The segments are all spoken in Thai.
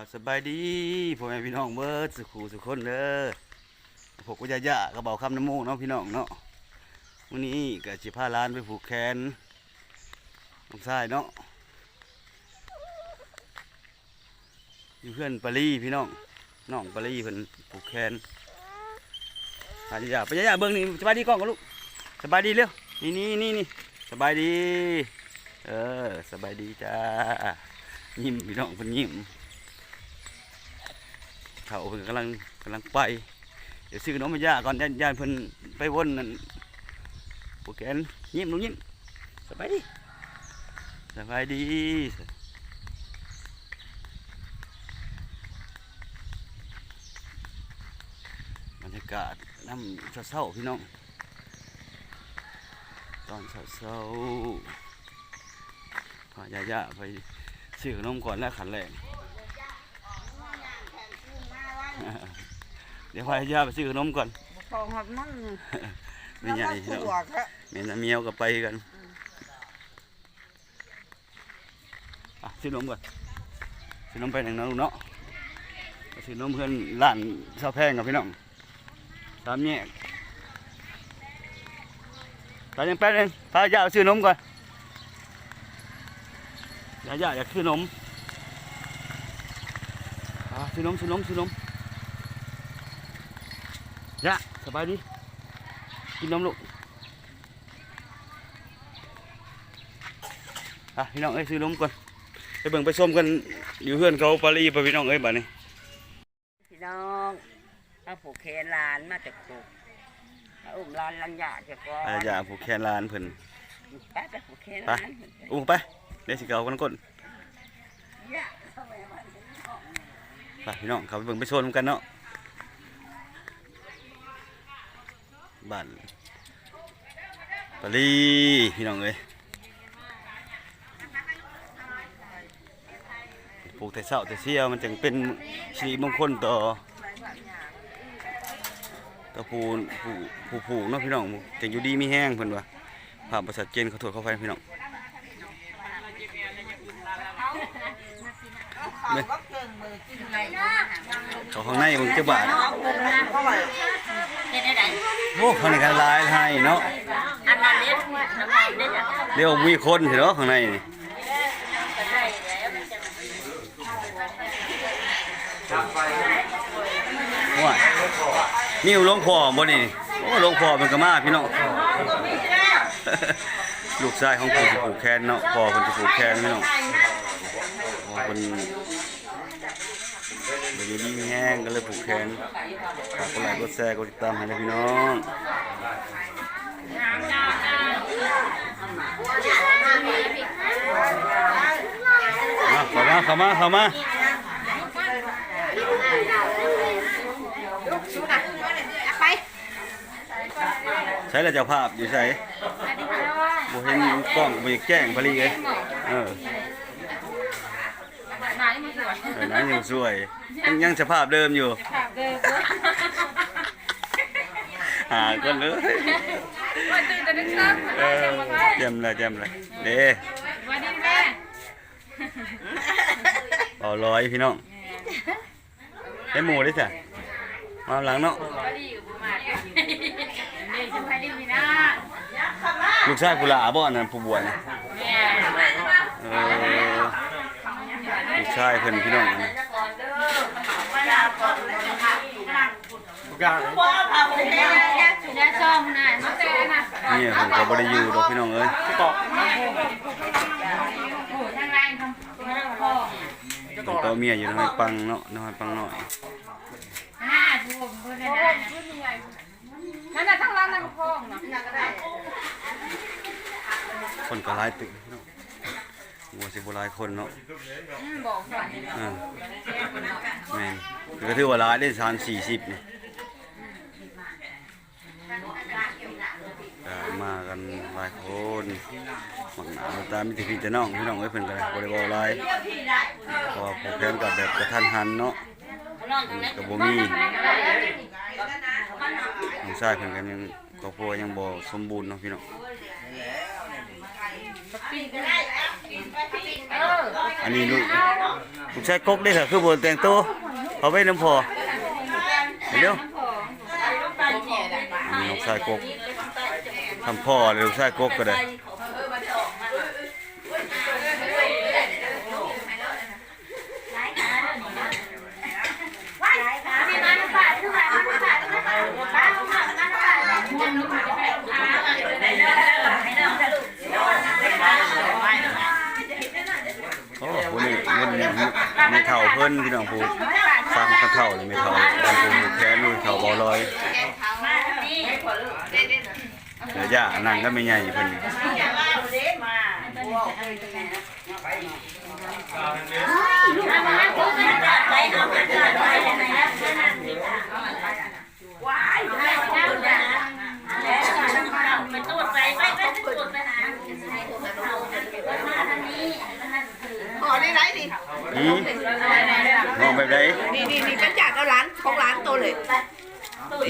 รับสบายดีพ่อแม่พี่น้องเบิร์ดสุขูสุขคนเด้อพกวิญญากระเบาคำน้ำมูกเนาะพี่น้องเนาะวันนี้ก็จิพาร้านไปผูกแขนน้องชายเนาะอยู่เพื่อนปารีพี่น้องน้องปารีเพิ่นผูกแขนพาญาไปญาเบิ่งนี่สบายดีกล้องกันลูกสบายดีเร็วนี่นี่นี่นี่สบายดี เออสบายดีจ้ายิ้มพี่น้องเพิ่นยิ้ม เขาเพิ่นกำลังกำลังไป เดี๋ยวซื้อน้องมาย่าก่อนย่านย่านเพิ่นไปวนนั่นโปรแกนยิ้มน้องยิ้มสบายดีสบายดีบรรยากาศน้ำเศร้าๆพี่น้อง ตอนเศร้าๆพาย่าไปซื้อขนมก่อนแล้วขันแรก เดี๋ยวพายาไปซื้อขนมก่อนฟองหับมันไม่ใหญ่น้ำเนาะมันขวดครับแม่น้ำเมียวก็ไปกันอะซื้อนมก่อนซื้อนมไปหนึ่งนะลูกเนาะไปซื้อนมเพื่อนร้านเช่าแพงกับพี่น้องตามแยกตอนยังแป๊บนึงพายาไปซื้อนมก่อนยายาอยากซื้อนมอะซื้อนมซื้อนมซื้อนม ยะสบายดี กินนมลูกอะพี่น้องเอ้ยซื้อนมก่อนไปเบิ่งไปส้มกันอยู่เพื่อนเขาปารีไปพี่น้องเอ้ยบัดนี้พี่น้องถ้าผูกแขนหลานมาจากผูกถ้าอุ้มหลานหลันยาจะก่อนอาอย่าผูกแขนลานเพิ่นไปไปผูกแขนหลานอุ้มไปเดี๋ยวสิเกากันก่อนไปพี่น้องเขาไปเบิ่งไปชมกันเนาะ บ้านปารีพี่น้องเอ้ยปลูกแต่เช้าแต่เสี้ยวมันจึงเป็นสิริมงคลต่อตะปูผูผูผูเนาะพี่น้องแต่อยู่ดีมีแห้งเพิ่นว่าภาพประสาทเจนเขาโทษเขาไฟพี่น้องเขาก็กเขาข้างในมึงจะบาด เพว่าเฮ็ดได้ไดโอ้ข้างในกันลายให้เนาะอันนั้นเล็ดน้ำลายเล็ดอะเดี๋ยวมีคนเห็นเนาะข้างในนี่ว่านี่หลวงพ่อบ่นี่โอ้หลวงพ่อมันก็มาพี่น้องลูกชายของผู้ที่ผูกแขนเนาะพ่อเพิ่นจะผูกแขนพี่น้องพ่อเพิ่น อยู่ดีมีแห้งก็เลยผูกแขนฝากกดไลค์กดแชร์กดติดตามให้นะพี่น้องมาเข้ามาเข้ามาเข้ามาใช้แล้วเจ้าภาพอยู่ใส่บ่เห็นกล้องบ่อยากแจ้งพอดีเลยเออห มายังไม่สวยเออนั้นยังสวยยังยังสภาพเดิมอยู่ค่ะเดิมหาคนเลยวันตื่นแต่ดึกซ้ำเอมาอเมาไว้เต็มเลยเต็มเลยเด้วันดีแม่เอาร้อยพี่น้องได้หมูได้จ้ะมาหลังเนาะวันดีกับบุมานี่สบายดีพี่น้าลูกชายกุหลาบ่นั่นผู้บวชน่ะแม่ เออลูก ชายเพิ่นพี่น้องนะได้ซ่อมน่ะมาเต้น่ะเนี่ยเพิ่นก็บ่ได้อยู่ดอกพี่น้องเอ้ยโอ้ทางล่างทำพ่อเพิ่นก็เมียอยู่น้อยปังเนาะน้อยปังน้อยห้าทุ่มเพื่อนได้นั่นน่ะทางล่างนั่นก็พ่อนาะคนก็หลายตึก พี่น้องหัวสิบ่หลายคนเนาะบอกก่อนเออแม่นก็ถือว่าหลายได้3 40นี่ก็มากันหลายคนหมักหนาตามมิตรพี่แต่น้องพี่น้องเอ้ยเพิ่นก็บ่ได้เว้าหลายเพราะว่าผู้แทนก็แบบกระทันหันเนาะก็บ่มีน้องชายเพิ่นก็ยังครอบครัวยังบ่สมบูรณ์เนาะพี่น้องเอันนี้ลูกลูกชายกกได้เหรอคือบนแต่งตัวเขาไปน้ำพอเดี๋ยวนี่ลูกชายกกทำพ่อเลยลูกชายกกก็ได้ โอ้โหนี่เงินไม่เท่าเพิ่นพี่น้องผู้ฟังกันเท่าเลยไม่เท่าบางคนแค่นู่นเท่าบ่ลอยเดี๋ยวย่านั่งก็ไม่ใหญ่เพิ่นอ๋อนี่ไรนี่ อืมมองแบบใด นี่นี่นี่เป็นจากเอาร้านของร้านตัวเลย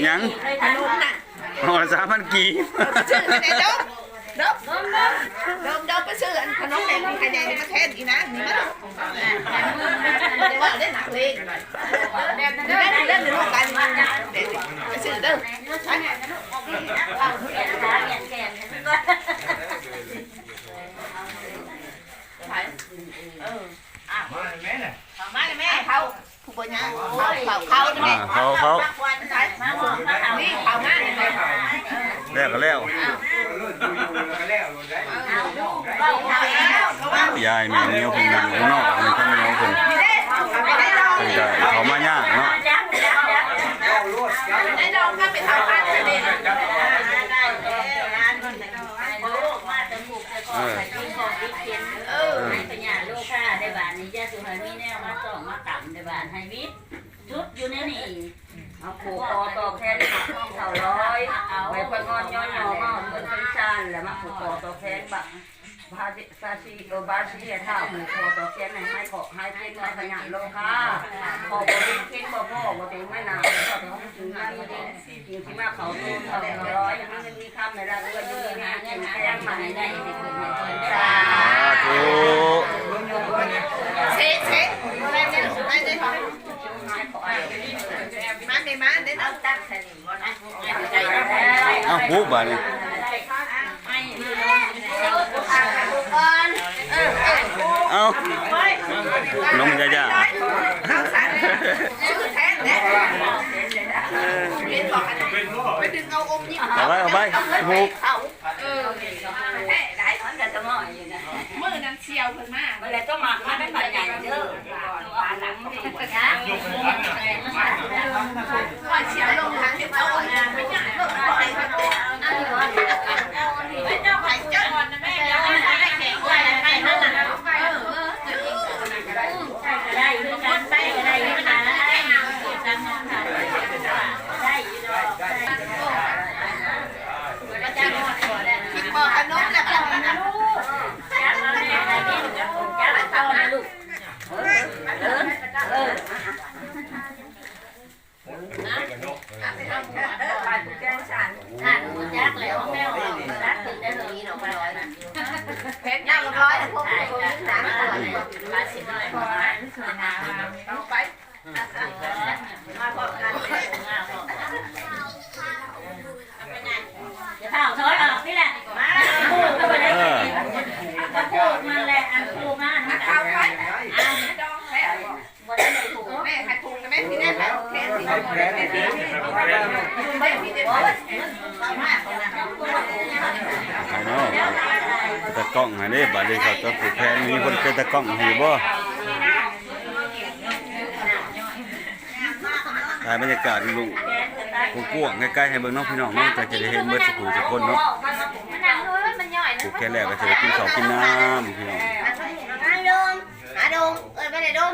ห ยังขนมน่ะห่อสามพันกีชื่อไหนเดิมเดิมเดิมเดิมเดิมไปซื้ออันขนมแดงขยายมาแทนอีนะนี่มาดูเดี๋ยวว่าได้หนักเลยเดี๋ยวเล่นเล่นในโลกการเดี๋ยวไปซื้อเดิมไปมาเลยแม่เขาผู้บริหารเขาเขาอ่าเขาเขา นี่เขามาเลยแล้วก็แล้วยายแม่เนี้ยเพิ่นนั่งข้างนอกมันข้างนอกเพิ่นเพิ่นก็เขามายากเนาะได้ดองก็ไปทำบ้านกันเลยเออเออให้ปัญญาลูกค่ะได้บานนี้ย่าสุหามีแนวมาส่องมาต่ำได้บานให้วิทย์ชุดอยู่ในนี่ เอาผูกคอต่อแขนหักห้องเข่าร้อยไว้พงอนย้อนหอมาเพิ่นเป็นชานแล้วมาผูกคอต่อแขนบักบาสิซาซีโอบาซีท่าผูกคอต่อแขนให้ให้ขอให้เพ่งให้ปัญญาโลค่ะขอบ่ได้เพ่งบ่พ่อบ่ได้ไม่นานก็ต้องถึงงานบ่ได้อยู่ที่มาเขาตัวเข่าร้อยมันมีคำในละเรื่องอยู่งานเงินแค่ใหม่ได้สิเพิ่นให้เพิ่นได้สาธุเซ็ตเซ็ตไปเนี่ยไปเนี่ยมาเนี่ยมาเนี่ยเอาตั้งสนิมก่อนนะ เอ้าปุ๊บบ่นี่เอ้าน้องยายาเอาสารชื่อแทนเนี่ยเรียนบอกกันไปดึงเอาอมยิ้มเอาไว้เอาไว้ปุ๊บเอาเออแท้ได้มันก็จะเหมาะอยู่นะมือนั้นเชียวเพิ่นมามันเลยต้องมามาเป็นปัญญาเด้อ ปานหลังนี่นะว่าเชียวลงทางที่เอนงานไม่ใช่ลงไปเตะไม่เจ้าไข่เจ้าแม่ยังไม่ได้แข่งว่าอะไรนั่นน่ะเออเออ ได้ด้วยกันไปได้ด้วยกันได้ได้อยู่ดอก คิดบอกขนมแล้วก็ จับมาแม่ได้กินจับเอานะลูกเออเออ ไปแกงฉัน อะจักแล้วแม่ว่าจักถึงได้เลยดอกไม้ร้อยนะ เพชรย่างร้อยพวกคนหนา มาสิบเลยมา เอาไป มาพอกันจะเท่าถอยออกนี่แหละมาพูดกันไปเลยก็พูดมันแหละอันพูดมานะ เอาไป อะ ดองแล้ว บ่ได้ถูก แม่ใครถูกนะแม่ที่ได้แบบแค่สิแม่ที่แม่ที่ได้ บ่ แบบ ไอ้เนาะ ตะกล้องให้เด้บัดนี้เขาตะผูกแขนมีคนเป็นตะกล้องห้บ่ถ่ายบรรยากาศลุงกว้างใกล้ๆให้เบิ่งน้องพี่น้องเนาะจะได้เห็นเบิดสุขุทุกคนเนาะมันหนังเนย่อยนะผูกแขนแล้วก็จะได้กินข้าวกินน้ำพี่น้องอาดงอาดงเอ้ยไปไหนดง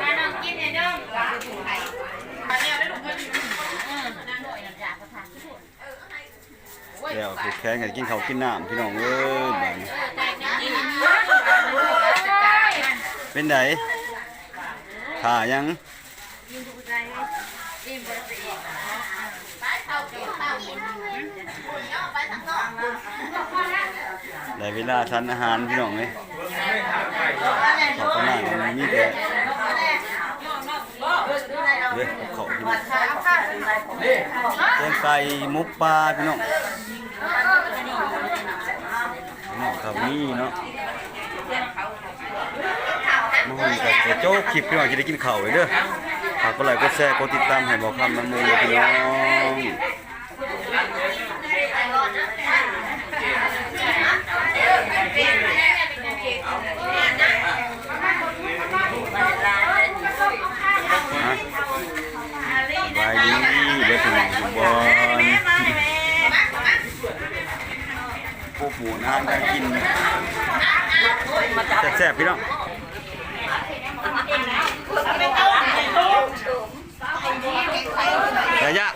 มาน้องกินเนี่ยน้อง แล้วผูกแขนกันกินข้าวกินน้ำพี่น้องเอ้ยบัดนี้เป็นไดขายังไเข้าเก็บเข้าคุณคุณย่อไปทางได้เวลาทานอาหารพี่น้องเลยขอบคุณมากเลยมีแต่เด้อขอบคุณแกงไก่มุกปลาพี่น้องพี่ น้องครับนี่เนาะมาหุ่นกับกระโจกคลิปพี่น้องจะได้กินข้าวเลยเด้อฝากกดไลค์กดแชร์กดติดตามให้บอกคำน้ำมูเลยพี่น้องฮะบายดีเดี๋ยวถึงบอ หมูน้ำกันกินแซ่บๆพี่น้องยายา